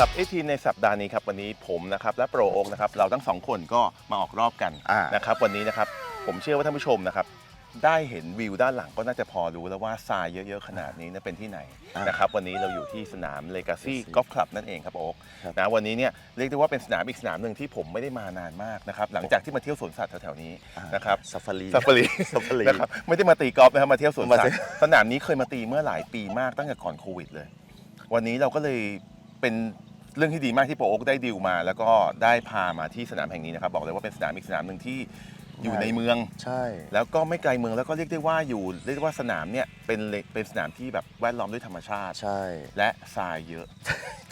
สับเอทีในสัปดาห์นี้ครับวันนี้ผมนะครับและโปรโอกนะครับเราทั้งสองคนก็มาออกรอบกันอ่านะครับวันนี้นะครับผมเชื่อว่าท่านผู้ชมนะครับได้เห็นวิวด้านหลังก็น่าจะพอรู้แล้วว่าทรายเยอะๆขนาดนี้เนี่ยเป็นที่ไหนอ่านนะครับวันนี้เราอยู่ที่สนาม Legacy Golf Club นั่นเองครับโอ๊คครับนะวันนี้เนี่ยเรียกได้ว่าเป็นสนามอีกสนามหนึ่งที่ผมไม่ได้มานานมากนะครับหลังจากที่มาเที่ยวสวนสัตว์แถวๆนี้อ่านะครับ ซาฟารี ซาฟารีซาฟารีนะครับไม่ได้มาตีกอล์ฟนะครับมาเที่ยวสวนมาสัตเที่ว์ยว สนามนี้เคยมาตีเมื่อหลายปีมากตั้งแต่ก่อนโควิดเลย วันนี้เราก็เลยเป็น เรื่องที่ดีมากที่โปรโอ๊กได้ดิวมา แล้วก็ได้พามาที่สนามแห่งนี้นะครับ บอกเลยว่าเป็นสนามอีกสนามหนึ่งที่อยู่ในเมือง ใช่ แล้วก็ไม่ไกลเมืองแล้วก็เรียกได้ว่าอยู่เรียกได้ว่าสนามเนี่ยเป็นเลเป็นสนามที่แบบแวดล้อมด้วยธรรมชาติ ใช่ และทรายเยอะ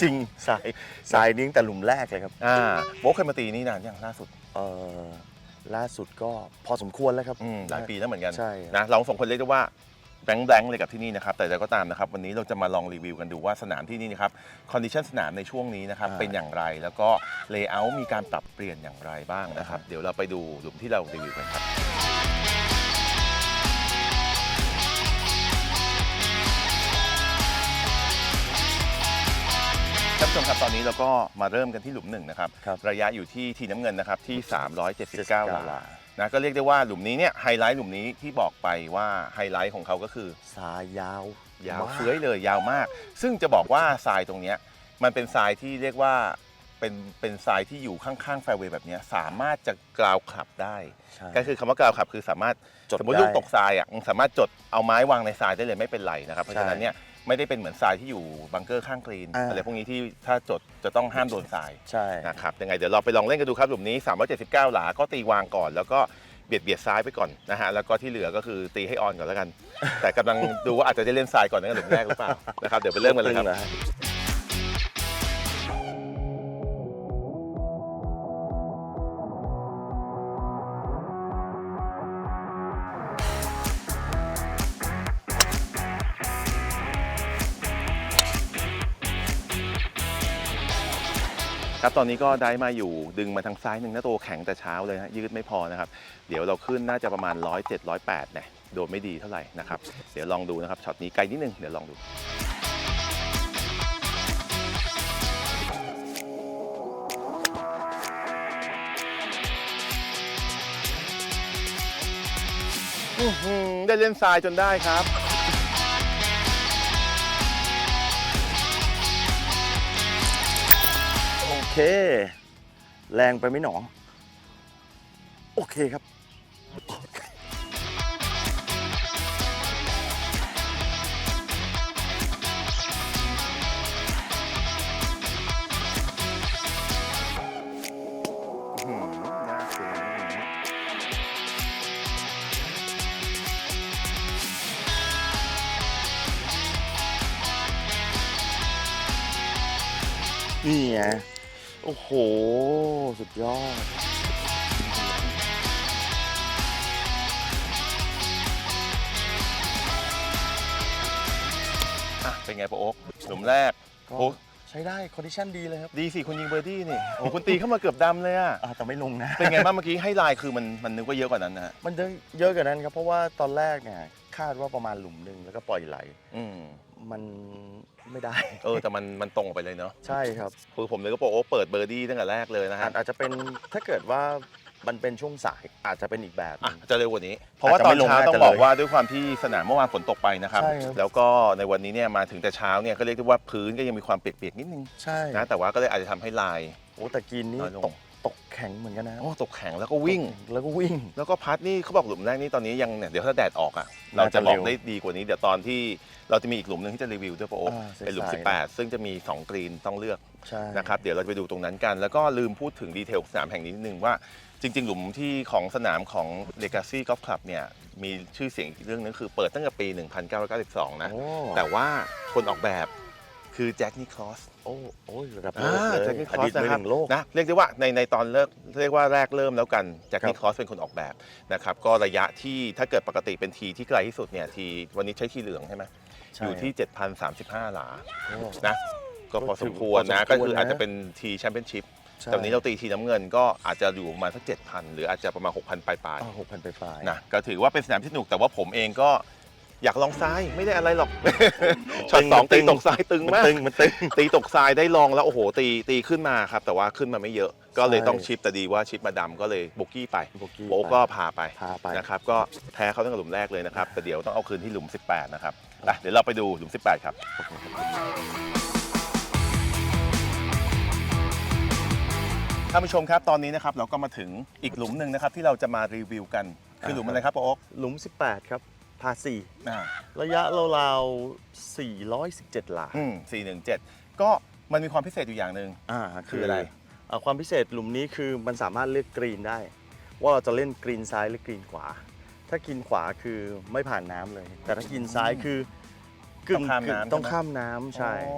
จริงทรายทรายนี่ตั้งแต่หลุมแรกเลยครับอ่าโบ๊คเคยมาตีนี่นานยังล่าสุด เออล่าสุดก็พอสมควรแล้วครับ อืมหลายปีแล้วเหมือนกันใช่นะเราสองคนเรียกได้ว่า แบงค์แบงค์เลยกับที่นี่นะครับ แต่แต่ก็ตามนะครับ วันนี้เราจะมาลองรีวิวกันดูว่าสนามที่นี่นะครับคอนดิชันสนามในช่วงนี้นะครับอ่าเป็นอย่างไรแล้วก็เลเยอร์มีการปรับเปลี่ยนอย่างไรบ้างนะครับ เดี๋ยวเราไปดูหลุมที่เรารีวิวกันครับานผู้ชมครับตอนนี้เราก็มาเริ่มกันที่หลุมหนึ่งนะครับครับ ระยะอยู่ที่ทีน้ำเงินนะครับที่ 379หหลาลานะก็เรียกได้ว่าหลุมนี้เนี่ยไฮไลท์หลุมนี้ที่บอกไปว่าไฮไลท์ของเขาก็คือทรายยาวยาวมก เฟื้อยเลยยาวมาก ซึ่งจะบอกว่าทรายตรงเนี้ยมันเป็นทรายที่เรียกว่าเป็นเป็นทรายที่อยู่ข้างๆแฟร์เวย์แบบเนี้ยสามารถจะกราวขับได้ ใช่ ก็คือคำว่ากราวขับคือสามารถจดสมมติได้ลูกตกทรายอะมึงสามารถจดเอาไม้วางในทรายได้เลยไม่เป็นไรนะครับ เพราะฉะนั้นใช่เนี่ย ไม่ได้เป็นเหมือนทรายที่อยู่บังเกอร์ข้างกรีนอ่า อะไรพวกนี้ที่ถ้าจดจะต้องห้ามโดนทรายใช่ นะครับยังไงเดี๋ยวเราไปลองเล่นกันดูครับหลุมนี้ 379 หลาก็ตีวางก่อน แล้วก็เบียดเบียดซ้ายไปก่อนนะฮะแล้วก็ที่เหลือก็คือตีให้ออนก่อนแล้วกัน แต่กำลังดูว่าอาจจะได้เล่นทรายก่อนในหลุมแรกหรือเปล่านะครับเดี๋ยวไปเริ่มกันเลยครับ ตึงนะ ครับตอนนี้ก็ได้มาอยู่ดึงมาทางซ้ายหนึ่งนะตัวแข็งแต่เช้าเลยนะยืดไม่พอนะครับเดี๋ยวเราขึ้นน่าจะประมาณ 107 108เนี่ยโดนไม่ดีเท่าไหร่นะครับเดี๋ยวลองดูนะครับช็อตนี้ไกลนิดนึงเดี๋ยวลองดูได้เล่นทรายจนได้ครับ แรงไปไหมหนอ โอเคครับ นี่ไง โอ้โห สุดยอด อะ เป็นไงโปะโอ๊กหลุมแรกก็โอ้ใช้ได้คอนดิชันดีเลยครับดีสิคุณยิงเบอร์ดี้นี่โอ้คุณตีเข้ามาเกือบดำเลยอะอ่าแต่ไม่ลงนะ เป็นไงบ้างเมื่อกี้ให้ลายคือมันมันนึกว่าเยอะกว่านั้นนะฮะมันเยอะเยอะกว่านั้นครับ เพราะว่าตอนแรกเนี่ยคาดว่าประมาณหลุมหนึ่งแล้วก็ปล่อยไหล อืม มันไม่ได้ เออแต่มันมันตรงออกไปเลยเนาะใช่ครับคือผมเลยก็โปะโอ๊กเปิดเบอร์ดี้ตั้งแต่แรกเลยนะอาฮะจอาจจะเป็นถ้าเกิดว่ามันเป็นช่วงสายอาจจะเป็นอีกแบบหอะนึ่งจะเร็วกว่านี้ เพราะว่าอาจจะตอไม่นลงเช้าน่าต้องจะบอกเลยว่าด้วยความที่สนามเมื่อวานฝนตกไปนะครับ ใช่ครับ แล้วก็ในวันนี้เนี่ยมาถึงแต่เช้าเนี่ยก็เรียกได้ว่าพื้นก็ยังมีความเปียกๆนิดนึงใช่นะแต่ว่าก็เลยอาจจะทำให้ลาย โอ้แต่กินนี่น้อยลง ตก ตกแข็งเหมือนกันนะโอ้ตกแข็งแล้วก็วิ่ง แล้วก็วิ่ง แล้วก็พัดนี่เขาบอกหลุมแรกนี่ตอนนี้ยังเนี่ยเดี๋ยวถ้าแดดออกอะเราน่าจะจะบอกเร็วได้ดีกว่านี้เดี๋ยวตอนที่เราจะมีอีกหลุมหนึ่งที่จะรีวิวด้วยโปะโอ๊คอ่าสายๆเป็นหลุม 18 ซึ่งจะมี 2 กรีนต้องเลือกใช่นะครับเดี๋ยวเราจะไปดูตรงนั้นกัน แล้วก็ลืมพูดถึงดีเทลสนามแห่งนี้นิดนึงว่าจริง ๆ หลุมที่ของสนามของ Legacy Golf Club เนี่ยมีชื่อเสียงอีกเรื่องนึงคือเปิดตั้งแต่ปี 1992 นะโอ้แต่ว่าคนออกแบบคือแจ็คนิคลอสโอ้โอ้ยระดับโลอ่ากเลยแจ็คนิคอลอดีสตมืนะอคหรับนึ่งโลกนะเรียกได้ว่าในในตอนเลิกเรียกว่าแรกเริ่มแล้วกันแจ็คครับนิคลอสเป็นคนออกแบบนะครับก็ระยะที่ถ้าเกิดปกติเป็นทีที่ไกลที่สุดเนี่ยทีวันนี้ใช้ทีเหลืองใช่ไหมใช่อยู่ที่ 7,035 หลาโอ้นะก็พอก็สถืมอควรนะพอสมควรก็คือนะอาจจะเป็นทีแชมเปี้ยนชิพใช่แต่วันนี้เราตีทีน้ำเงินก็อาจจะอยู่ประมาณสัก7,000 หรืออาจจะประมาณ 6,000 ปลายหกพันไปปลายๆนะก็ถือว่าเป็นสนามที่สนุกแต่ว่าผมเองก็ อยากลองทรายไม่ได้อะไรหรอกช็อตสองตึตีงตกทรายตึงมันมากตึงมันตึงตีตกทรายได้ลองแล้วโอ้โหตีตีขึ้นมาครับ แต่ว่าขึ้นมาไม่เยอะ ก็เลยใช่ต้องชิปแต่ดีว่าชิปมาดำก็เลยบุกกี้ไปโบกี้โบก็พาไปพาไปนะครับก็แพ้เขาตั้งแต่หลุมแรกเลยนะครับแต่เดี๋ยวต้องเอาคืนที่หลุม 18 นะครับอะเดี๋ยวเราไปดูหลุม 18 ครับท่านผู้ชมครับตอนนี้นะครับเราก็มาถึงอีกหลุมหนึ่งนะครับที่เราจะมารีวิวกันคือหลุมอะไรครับป้าโอ๊คหลุม 18 ครับ พาสี่อ่าระยะราวๆ417 หลาอืมสี่หนึ่งเจ็ดก็มันมีความพิเศษอยู่อย่างหนึ่ง อ่าคืออะไร อ่าความพิเศษหลุมนี้คือมันสามารถเลือกกรีนได้ ว่าเราจะเล่นกรีนซ้ายหรือกรีนขวา ถ้ากินขวาคือไม่ผ่านน้ำเลย แต่ถ้ากินซ้ายคือกึ่ต้องข้ามน้ำต้องใช่ไหมข้ามน้ำใช่ อ๋อ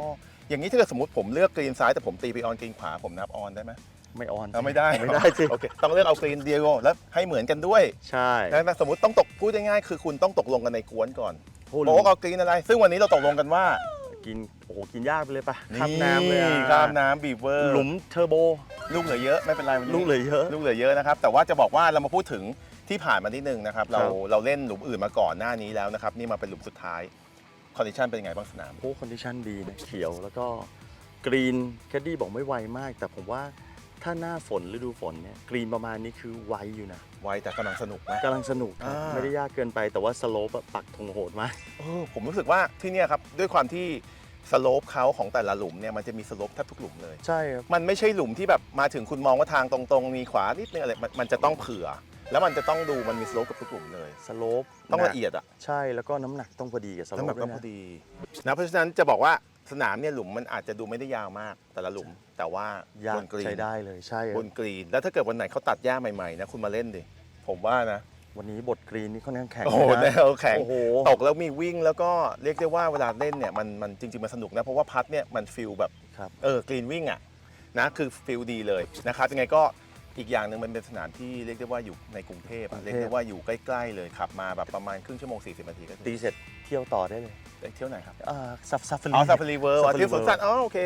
อย่างนี้ถ้าเกิดสมมติผมเลือกกรีนซ้ายแต่ผมตีไปออนกรีนขวาผมนับออนได้ไหม ไม่ออนเอาไม่ได้ไม่ได้สิโอเคต้องเลือกเอากรีนเดียวแล้วให้เหมือนกันด้วยใช่นะสมมติต้องตกพูดง่ายๆคือคุณต้องตกลงกันในกวนก่อนโอ้โหโอ๊กเอากรีนอะไร ซึ่งวันนี้เราตกลงกันว่ากินโอ้โหกินยากไปเลยปะข้ามน้ำเลยอะข้ามน้ำบีเวอร์หลุมเทอร์โบลูกเหลือเยอะไม่เป็นไรวันนี้ลูกเลยเยอะลูกเหลือเยอะนะครับแต่ว่าจะบอกว่าเรามาพูดถึงที่ผ่านมานิดนึงนะครับเราครับเราเล่นหลุมอื่นมาก่อนหน้านี้แล้วนะครับนี่มาเป็นหลุมสุดท้ายคอนดิชันเป็นยังไงบ้างสนามโอ้คอนดิชันดีนะเขียวแล้วก็กรีนแคดดี้บอกไม่ไวมาก แต่ผมว่า ถ้าหน้าฝนฤดูฝนเนี่ยกรีนประมาณนี้คือไวอยู่นะไวแต่กำลังสนุกนะกำลังสนุกครับอ่า ไม่ได้ยากเกินไปแต่ว่าสโลปอะปักธงโหดมากเออผมรู้สึกว่าที่เนี่ยครับด้วยความที่สโลปเขาของแต่ละหลุมเนี่ยมันจะมีสโลปแทบทุกหลุมเลย ใช่ครับ มันไม่ใช่หลุมที่แบบมาถึงคุณมองว่าทางตรงๆมีขวานิดนึงอะไรมันมันจะต้องเผื่อ แล้วมันจะต้องดูมันมีสโลปกับทุกหลุมเลย สโลปต้องละเอียดอะใช่แล้วก็น้ำหนักต้องพอดีกับสโลน้ำหนัปกด้ต้วอยงพนะอดีนะเพราะฉะนั้นจะบอกว่า สนามเนี่ยหลุมมันอาจจะดูไม่ได้ยาวมาก แต่ละหลุม แต่ว่ายาบกนกรีนใช้ได้เลยใช่ครับบนกรีน แล้วถ้าเกิดวันไหนเขาตัดหญ้าใหม่ๆนะคุณมาเล่นดิผมว่านะ วันนี้บทกรีนนี่ค่อนข้างแข็งโอ้โหนะแนวแข็งโอ้โหตกแล้วมีวิ่งแล้วก็เรียกได้ว่าเวลาเล่นเนี่ยมันมันจริงๆมันสนุกนะเพราะว่าพัดเนี่ยมันฟิลแบบครับ เออกรีนวิ่งอะนะคือฟิลดีเลยนะครับยังไงก็อีกอย่างหนึ่งมันเป็นสนามที่เรียกได้ว่าอยู่ในกรุงเทพอะเรียกได้ว่าอยู่ใกล้ๆเลยขับมาแบบประมาณครึ่งชั่วโมง40นาทีก็ถึง ตีเสร็จเที่ยวต่อได้เลยเอ้ยเที่ยวไหนครับอ่าซัฟซัฟฟารี อ๋อซาฟารีเวิร์ Safari เที่ยวสวนสัตว์อ๋อโอเค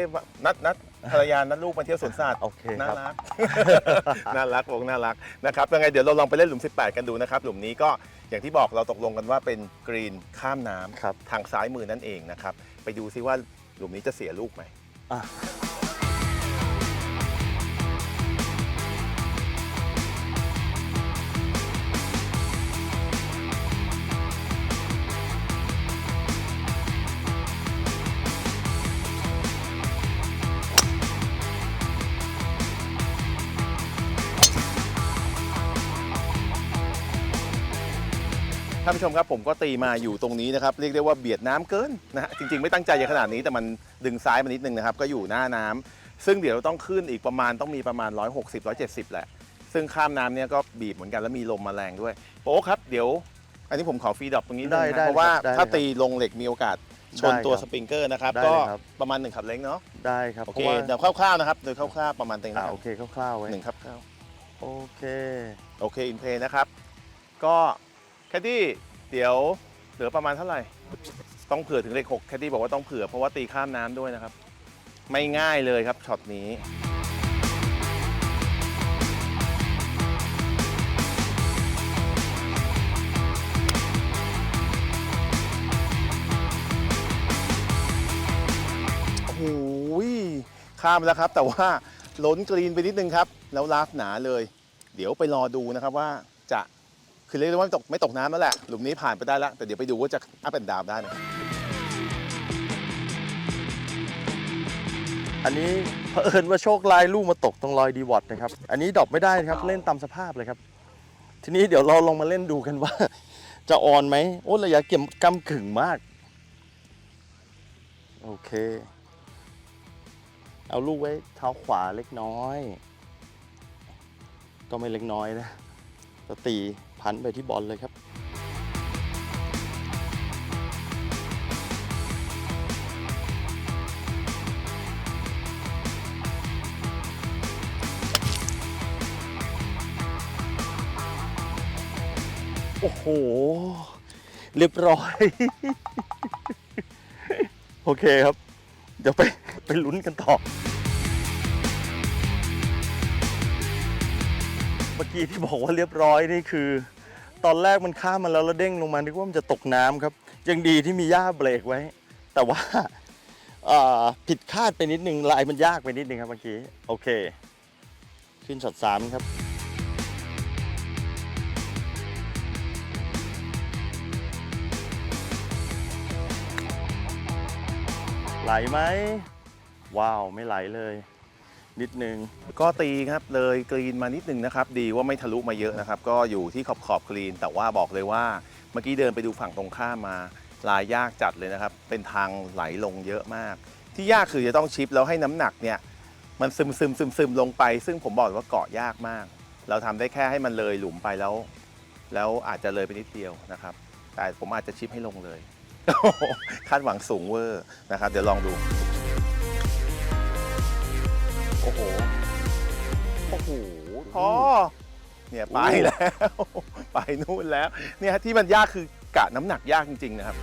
นัดนัดภรรยานัดลูกมาเที่ยวสวนสัตว์โอเคน่าครับรัก น่ารักวงน่ารักนะครับยังไงเดี๋ยวเราลองไปเล่นหลุม 18 กันดูนะครับ หลุมนี้ก็อย่างที่บอกเราตกลงกันว่าเป็นกรีนข้ามน้ำครับ ทางซ้ายมือนั่นเองนะครับ ไปดูซิว่าหลุมนี้จะเสียลูกไหม อะ ชมครับผมก็ตีมาอยู่ตรงนี้นะครับเรียกได้ว่าเบียดน้ำเกินนะฮะจริงๆไม่ตั้งใจจะขนาดนี้แต่มันดึงซ้ายมานิดนึงนะครับก็อยู่หน้าน้ำซึ่งเดี๋ยวต้องขึ้นอีกประมาณต้องมีประมาณ 160 170 แหละ ซึ่งข้ามน้ำเนี่ยก็บีบเหมือนกันแล้วมีลมมาแรงด้วยโป๊ครับเดี๋ยว อันนี้ผมขอฟรีดรอปตรงนี้ได้นะได้เพราะว่าครับได้ถ้าครับตีลงเหล็กมีโอกาสชนได้ตัวครับสปริงเกอร์นะครับได้ก็เลยครับ ประมาณหนึ่งขับเล้งเนาะได้ครับโอเพเคราะว่าเดี๋ยวคร่าวๆนะครับโดยคร่าวๆประมาณเต็งนะอ่าครับโอเคคร่าวๆไว้หนึ่งครับคร่าวโอเค โอเคอินเพลย์นะครับ ก็แคดดี้ เดี๋ยวเหลือประมาณเท่าไหร่ ต้องเผื่อถึงเลขหกแคดดี้บอกว่าต้องเผื่อเพราะว่าตีข้ามน้ำด้วยนะครับ ไม่ง่ายเลยครับช็อตนี้ โอ้โหข้ามแล้วครับ แต่ว่าล้นกรีนไปนิดนึงครับ แล้วลาฟหนาเลย เดี๋ยวไปรอดูนะครับว่าจะ คือเรียกได้ว่าไม่ตกไม่ตกน้ำแล้วแหละ หลุมนี้ผ่านไปได้แล้ว แต่เดี๋ยวไปดูว่าจะอัพแอนดาวได้ไหมอันนี้เผอิญว่าโชคลายลูกมาตกตรงรอยดีวอตนะครับ อันนี้ดรอปไม่ได้นะครับเล่นตามสภาพเลยครับ ทีนี้เดี๋ยวเราลองมาเล่นดูกันว่า จะออนไหมโอ้ระยะเกี่ยมกำกึ่งมาก โอเค เอาลูกไว้เท้าขวาเล็กน้อย ก็ไม่เล็กน้อยนะจะตี พันไปที่บอลเลยครับ โอ้โห เรียบร้อย โอเคครับ เดี๋ยวไปไปลุ้นกันต่อเมื่อกี้ที่บอกว่าเรียบร้อยนี่คือ ตอนแรกมันข้ามมาแล้วแล้วเด้งลงมานึกว่ามันจะตกน้ำครับ ยังดีที่มีหญ้าเบรกไว้ แต่ว่าอ่าผิดคาดไปนิดนึงลายมันยากไปนิดนึงครับเมื่อกี้โอเค ขึ้นช็อตสามครับไหลไหมว้าว ไม่ไหลเลย นิดนึง ก็ตีครับเลยกรีนมานิดนึงนะครับ ดีว่าไม่ทะลุมาเยอะนะครับ ก็อยู่ที่ขอบขอบกรีน แต่ว่าบอกเลยว่าเมื่อกี้เดินไปดูฝั่งตรงข้ามมา ลายยากจัดเลยนะครับ เป็นทางไหลลงเยอะมาก ที่ยากคือจะต้องชิปแล้วให้น้ำหนักเนี่ยมันซึมซึมซึมซึมลงไป ซึ่งผมบอกเลยว่าเกาะยากมาก เราทำได้แค่ให้มันเลยหลุมไปแล้ว แล้วอาจจะเลยไปนิดเดียวนะครับ แต่ผมอาจจะชิปให้ลงเลยคาดหวังสูงเวอร์นะครับ เดี๋ยวลองดู โอ้โห โอ้โหพอเนี่ยไปแล้ว ไปนู่นแล้ว เนี่ยที่มันยากคือกะน้ำหนักยากจริง ๆ นะครับ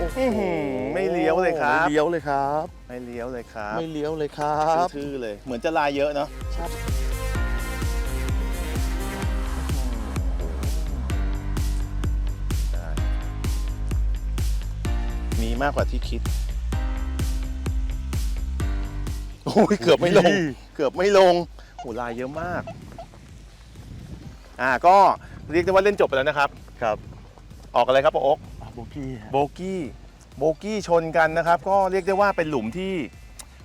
อื้อหือไม่เลี้ยวเลยครับ ไม่เลี้ยวเลยครับ ไม่เลี้ยวเลยครับ ไม่เลี้ยวเลยครับทื่อๆเลย เหมือนจะลายเยอะเนาะ มีมากกว่าที่คิด โอ้ยเกือบไม่ลง เกือบไม่ลงโหลายเยอะมาก อ่าก็เรียกได้ว่าเล่นจบไปแล้วนะครับ ครับ ออกอะไรครับปอโอ๊กอะโบกี้ฮะโบกี้โบกี้ชนกันนะครับ ก็เรียกได้ว่าเป็นหลุมที่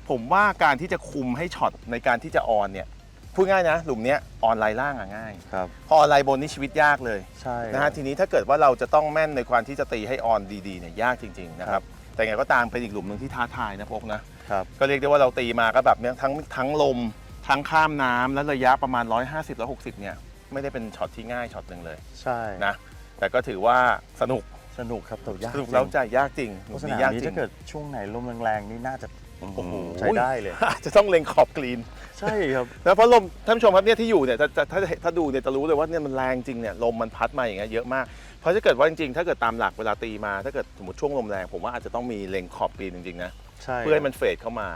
ผมว่าการที่จะคุมให้ช็อตในการที่จะออนเนี่ย พูดง่ายนะ หลุมเนี้ยออนไลน์ล่างอะง่าย ครับพอออนไลน์บนนี่ชีวิตยากเลยใช่นะฮะทีนี้ถ้าเกิดว่าเราจะต้องแม่นในความที่จะตีให้ออนดีๆเนี่ยยากจริงๆนะครับแต่ไงก็ตามเป็นอีกหลุมหนึ่งที่ท้าทายนะพวกนะครับ ก็เรียกได้ว่าเราตีมาก็แบบเนี้ยทั้งทั้งลม ทั้งข้ามน้ำและระยะประมาณ 150 160 เนี่ยไม่ได้เป็นช็อตที่ง่ายช็อตหนึ่งเลยใช่นะแต่ก็ถือว่าสนุกสนุกครับแต่ยากสนุกจริงแล้วใจยากจริงเพราะสนี้นามยากนี้จริถ้างเกิดช่วงไหนลมแรงๆนี่น่าจะ โอ้โหใช้ได้เลย อาจจะต้องเล็งขอบกรีนใช่ครับแล้วเพราะลมท่านผู้ชมครับเนี่ยที่อยู่เนี่ยจะจะถ้าถ้าดูเนี่ยจะรู้เลยว่าเนี่ยมันแรงจริงเนี่ยลมมันพัดมาอย่างเงี้ยเยอะมาก เพราะถ้าเกิดว่าจริงๆ ถ้าเกิดตามหลักเวลาตีมา ถ้าเกิดสมมติช่วงลมแรงผมว่าอาจจะต้องมีเล็งขอบกรีนจริงๆนะใช่เพื่อให้มันเฟดเข้ามา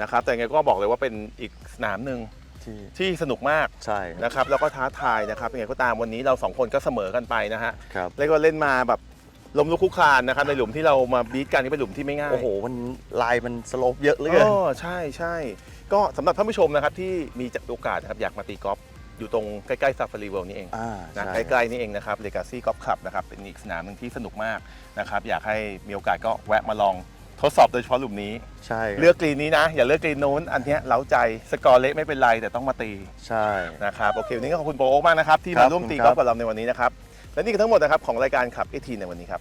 นะครับแต่ยังไงก็บอกเลยว่าเป็นอีกสนามหนึ่งที่ที่สนุกมากใช่ครับนะครับแล้วก็ท้าทายนะครับยังไงก็ตามวันนี้เราสองคนก็เสมอกันไปนะฮะครับ แล้วก็เล่นมาแบบ ลมลุกคลุกคลานนะครับในหลุมที่เรามาบีทกันนี่เป็นหลุมที่ไม่ง่ายโอ้โห มันลายมันสโลปเยอะเหลยอ๋อใช่ใช่ก็สำหรับท่านผู้ชมนะครับที่มีโอกาสนะครับอยากมาตีกอล์ฟอยู่ตรงใกล้ๆซาฟารีเวิลด์นี่เองอ่านะใช่ใกล้ๆนี่เองนะครับ Legacy Golf Club นะครับเป็นอีกสนามหนึ่งที่สนุกมากนะครับอยากให้มีโอกาสก็แวะมาลองทดสอบโดยเฉพาะหลุมนี้ ใช่ครับเลือกกรีนนี้นะ อย่าเลือกกรีนนู้นอันเนี้ยเล้าใจสกอร์เละไม่เป็นไรแต่ต้องมาตีใช่ นะครับโอเควันนี้ก็ขอบคุณโปรโอ๊กมากนะครับที่ครัมาบร่วมตีขอบคุณกคอรัล์บฟกับเราในวันนี้นะครับ และนี่คือทั้งหมดนะครับของรายการขับเอทีในวันนี้ครับ